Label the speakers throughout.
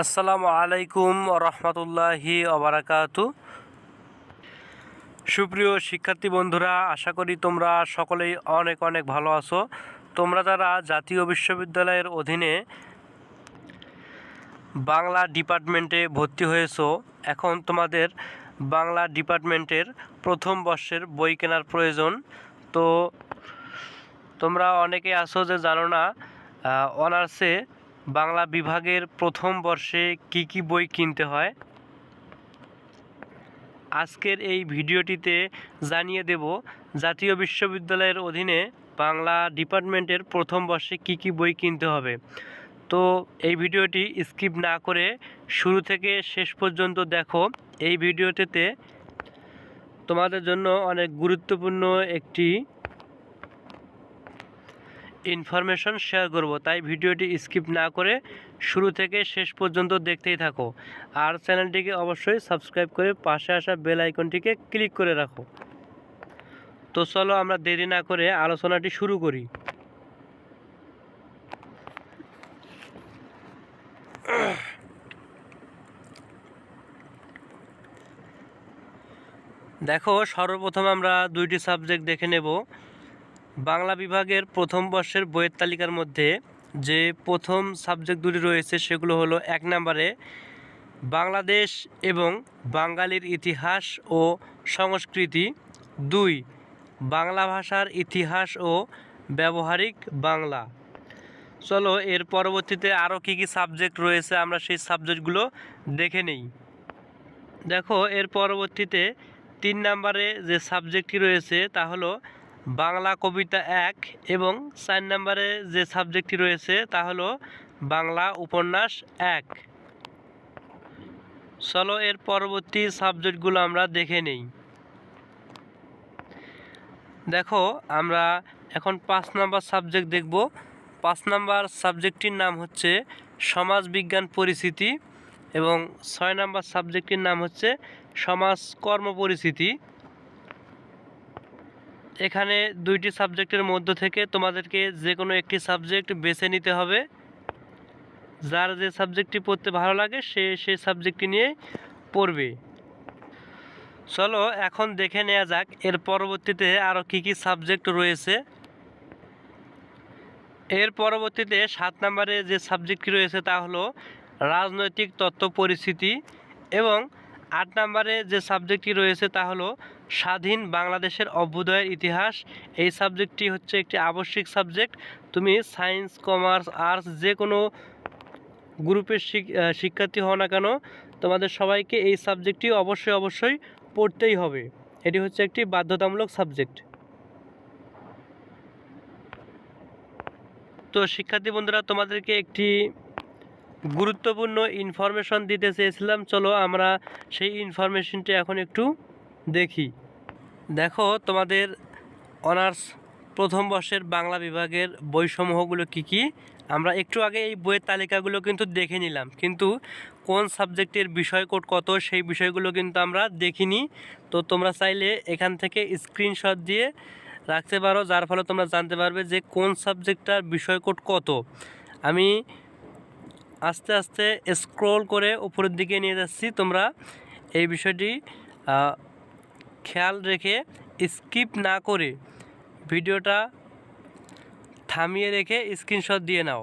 Speaker 1: আসসালামু আলাইকুম রহমতুল্লাহি অবরাকাতু সুপ্রিয় শিক্ষার্থী বন্ধুরা, আশা করি তোমরা সকলেই অনেক অনেক ভালো আছো। তোমরা যারা জাতীয় বিশ্ববিদ্যালয়ের অধীনে বাংলা ডিপার্টমেন্টে ভর্তি হয়েছো, এখন তোমাদের বাংলা ডিপার্টমেন্টের প্রথম বর্ষের বই কেনার প্রয়োজন। তো তোমরা অনেকে আছো যে জানো না অনার্সে বাংলা বিভাগের প্রথম বর্ষে কি কি বই কিনতে হয়? আজকের এই ভিডিওটিতে জানিয়ে দেব, জাতীয় বিশ্ববিদ্যালয়ের অধীনে বাংলা ডিপার্টমেন্টের প্রথম বর্ষে কি কি বই কিনতে হবে। তো এই ভিডিওটি স্কিপ না করে শুরু থেকে শেষ পর্যন্ত দেখো এই ভিডিওটিতে। তোমাদের জন্য অনেক গুরুত্বপূর্ণ একটি ইনফরমেশন শেয়ার করব, তাই ভিডিওটি স্কিপ না করে শুরু থেকে শেষ পর্যন্ত দেখতেই থাকো। আর চ্যানেলটিকে অবশ্যই সাবস্ক্রাইব করে পাশে আসা বেল আইকনটিকে ক্লিক করে রাখো। তো চলো আমরা দেরি না করে আলোচনাটি শুরু করি। দেখো, সর্বপ্রথম আমরা দুইটি সাবজেক্ট দেখে নেব। বাংলা বিভাগের প্রথম বর্ষের বইয়ের তালিকার মধ্যে যে প্রথম সাবজেক্ট দুটি রয়েছে সেগুলো হলো এক নম্বরে বাংলাদেশ এবং বাঙালির ইতিহাস ও সংস্কৃতি, দুই বাংলা ভাষার ইতিহাস ও ব্যবহারিক বাংলা। চলো এর পরবর্তীতে আরও কী কী সাবজেক্ট রয়েছে আমরা সেই সাবজেক্টগুলো দেখে নেই। দেখো, এর পরবর্তীতে তিন নম্বরে যে সাবজেক্টটি রয়েছে তা হলো বাংলা কবিতা এক এবং চার নম্বরে যে সাবজেক্টটি রয়েছে তা হলো বাংলা উপন্যাস এক। চলো এর পরবর্তী সাবজেক্টগুলো আমরা দেখে নেই। দেখো, আমরা এখন পাঁচ নাম্বার সাবজেক্ট দেখব। পাঁচ নাম্বার সাবজেক্টটির নাম হচ্ছে সমাজ বিজ্ঞান পরিস্থিতি এবং ছয় নাম্বার সাবজেক্টটির নাম হচ্ছে সমাজ কর্ম পরিস্থিতি। এখানে দুইটি সাবজেক্টের মধ্য থেকে তোমাদেরকে যে কোনো একটি সাবজেক্ট বেছে নিতে হবে। যার যে সাবজেক্টটি পড়তে ভালো লাগে, সে সেই সাবজেক্টটি নিয়ে পড়বে। চলো এখন দেখে নেওয়া যাক, এর পরবর্তীতে আরও কী কী সাবজেক্ট রয়েছে। এর পরবর্তীতে সাত নম্বরে যে সাবজেক্টটি রয়েছে তা হলো রাজনৈতিক তত্ত্ব পরিস্থিতি এবং আট নম্বরে যে সাবজেক্টটি রয়েছে তা হলো স্বাধীন বাংলাদেশের অভ্যুদয়ের ইতিহাস। এই সাবজেক্টটি হচ্ছে একটি আবশ্যিক সাবজেক্ট তুমি সায়েন্স কমার্স আর্টস যে কোনো গ্রুপের শিক্ষার্থী হও না কেন, তোমাদের সবাইকে এই সাবজেক্টটি অবশ্যই অবশ্যই পড়তেই হবে। এটি হচ্ছে একটি বাধ্যতামূলক সাবজেক্ট তো শিক্ষার্থী বন্ধুরা, তোমাদেরকে একটি গুরুত্বপূর্ণ ইনফরমেশন দিতে চেয়েছিলাম। চলো আমরা সেই ইনফরমেশনটি এখন একটু দেখি। দেখো, তোমাদের অনার্স প্রথম বর্ষের বাংলা বিভাগের বইসমূহগুলো কি কি? আমরা একটু আগে এই বইয়ের তালিকাগুলো কিন্তু দেখে নিলাম। কিন্তু কোন সাবজেক্টের বিষয় কোড কত, সেই বিষয়গুলো কিন্তু আমরা দেখিনি। তো তোমরা চাইলে এখান থেকে স্ক্রিনশট দিয়ে রাখতে পারো। যার ফলে তোমরা জানতে পারবে যে কোন সাবজেক্টটার বিষয় কোড কত। আমি আস্তে আস্তে স্ক্রোল করে উপরের দিকে নিয়ে যাচ্ছি। তোমরা এই বিষয়টি খেয়াল রেখে স্কিপ না করে ভিডিওটা থামিয়ে রেখে স্ক্রিনশট দিয়ে নাও।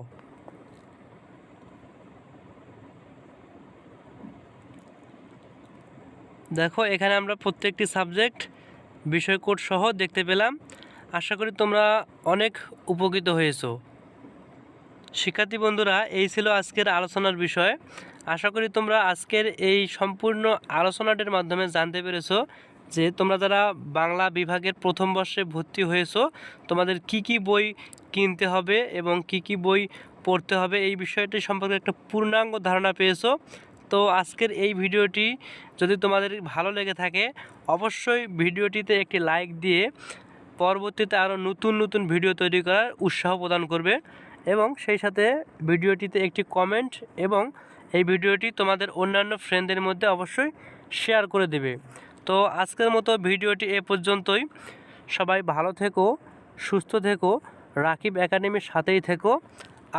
Speaker 1: দেখো, এখানে আমরা প্রত্যেকটি সাবজেক্ট বিষয় কোড সহ দেখতে পেলাম। আশা করি তোমরা অনেক উপকৃত হয়েছো। শিক্ষার্থী বন্ধুরা, এই ছিল আজকের আলোচনার বিষয়। আশা করি তোমরা আজকের এই সম্পূর্ণ আলোচনাটির মাধ্যমে জানতে পেরেছ যে তোমরা যারা বাংলা বিভাগের প্রথম বর্ষে ভর্তি হয়েছো, তোমাদের কি কি বই কিনতে হবে এবং কি কি বই পড়তে হবে, এই বিষয়টি সম্পর্কে একটা পূর্ণাঙ্গ ধারণা পেয়েছ। তো আজকের এই ভিডিওটি যদি তোমাদের ভালো লেগে থাকে, অবশ্যই ভিডিওটিতে একটি লাইক দিয়ে পরবর্তীতে আরও নতুন নতুন ভিডিও তৈরি করার উৎসাহ প্রদান করবে এবং সেই সাথে ভিডিওটিতে একটি কমেন্ট এবং এই ভিডিওটি তোমাদের অন্যান্য ফ্রেন্ডদের মধ্যে অবশ্যই শেয়ার করে দেবে। তো আজকের মতো ভিডিওটি এ পর্যন্তই। সবাই ভালো থেকো, সুস্থ থেকো, রাকিব একাডেমির সাথেই থেকো।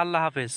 Speaker 1: আল্লাহ হাফেজ।